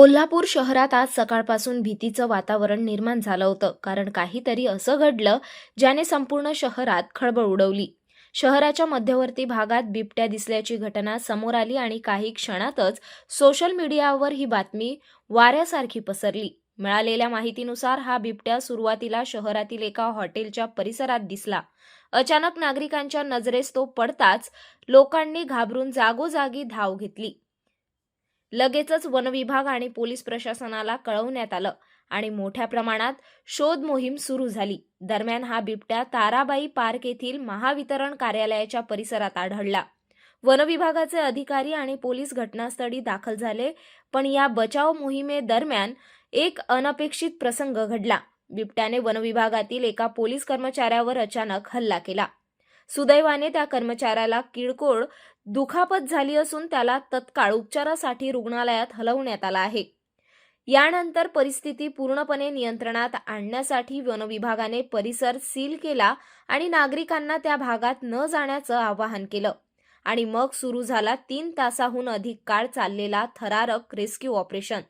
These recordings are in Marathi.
कोल्हापूर शहरात आज सकाळपासून भीतीचं वातावरण निर्माण झालं होतं कारण काहीतरी असं घडलं ज्याने संपूर्ण शहरात खळबळ उडवली. शहराच्या मध्यवर्ती भागात बिबट्या दिसल्याची घटना समोर आली आणि काही क्षणातच सोशल मीडियावर ही बातमी वाऱ्यासारखी पसरली. मिळालेल्या माहितीनुसार हा बिबट्या सुरुवातीला शहरातील एका हॉटेलच्या परिसरात दिसला. अचानक नागरिकांच्या नजरेस तो पडताच लोकांनी घाबरून जागोजागी धाव घेतली. लगेचच वनविभाग आणि पोलीस प्रशासनाला कळवण्यात आलं आणि मोठ्या प्रमाणात शोध मोहीम सुरू झाली. दरम्यान हा बिबट्या ताराबाई पार्क येथील महावितरण कार्यालयाच्या परिसरात आढळला. वनविभागाचे अधिकारी आणि पोलीस घटनास्थळी दाखल झाले पण या बचाव मोहिमेदरम्यान एक अनपेक्षित प्रसंग घडला. बिबट्याने वनविभागातील एका पोलीस कर्मचाऱ्यावर अचानक हल्ला केला. सुदैवाने त्या कर्मचाऱ्याला किळकोळ दुखापत झाली असून त्याला तत्काळ उपचारासाठी रुग्णालयात हलवण्यात आला आहे. यानंतर परिस्थिती पूर्णपणे नियंत्रणात आणण्यासाठी वनविभागाने परिसर सील केला आणि नागरिकांना त्या भागात न जाण्याचं आवाहन केलं. आणि मग सुरू झाला तीन तासाहून अधिक काळ चाललेला थरारक रेस्क्यू ऑपरेशन.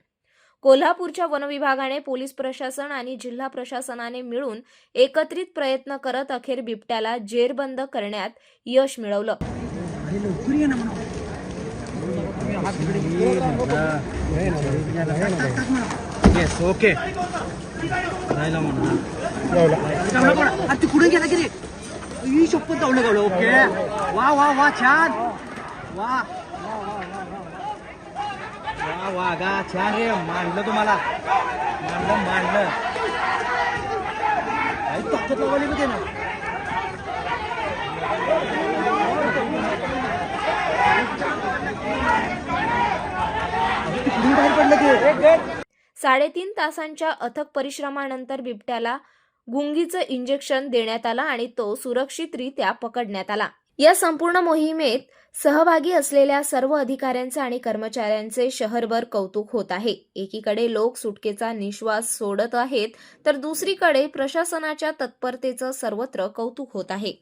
कोल्हापूरच्या वनविभागाने पोलीस प्रशासन आणि जिल्हा प्रशासनाने मिळून एकत्रित प्रयत्न करत अखेर बिबट्याला जेरबंद करण्यात यश मिळवलं. ओके कुठे गेला की रे? शपथ गावलं ओके वा वा वा छान. वा. वा वा गा छान रे मांडलं तुम्हाला. मांडलं मांडलं. काही ताकद लावली होते ना. कुठून बाहेर पडलं की साडेतीन तासांच्या अथक परिश्रमानंतर बिबट्याला गुंगीचं इंजेक्शन देण्यात आलं आणि तो सुरक्षितरित्या पकडण्यात आला. या संपूर्ण मोहिमेत सहभागी असलेल्या सर्व अधिकाऱ्यांचे आणि कर्मचाऱ्यांचे शहरभर कौतुक होत आहे. एकीकडे लोक सुटकेचा निश्वास सोडत आहेत तर दुसरीकडे प्रशासनाच्या तत्परतेचं सर्वत्र कौतुक होत आहे.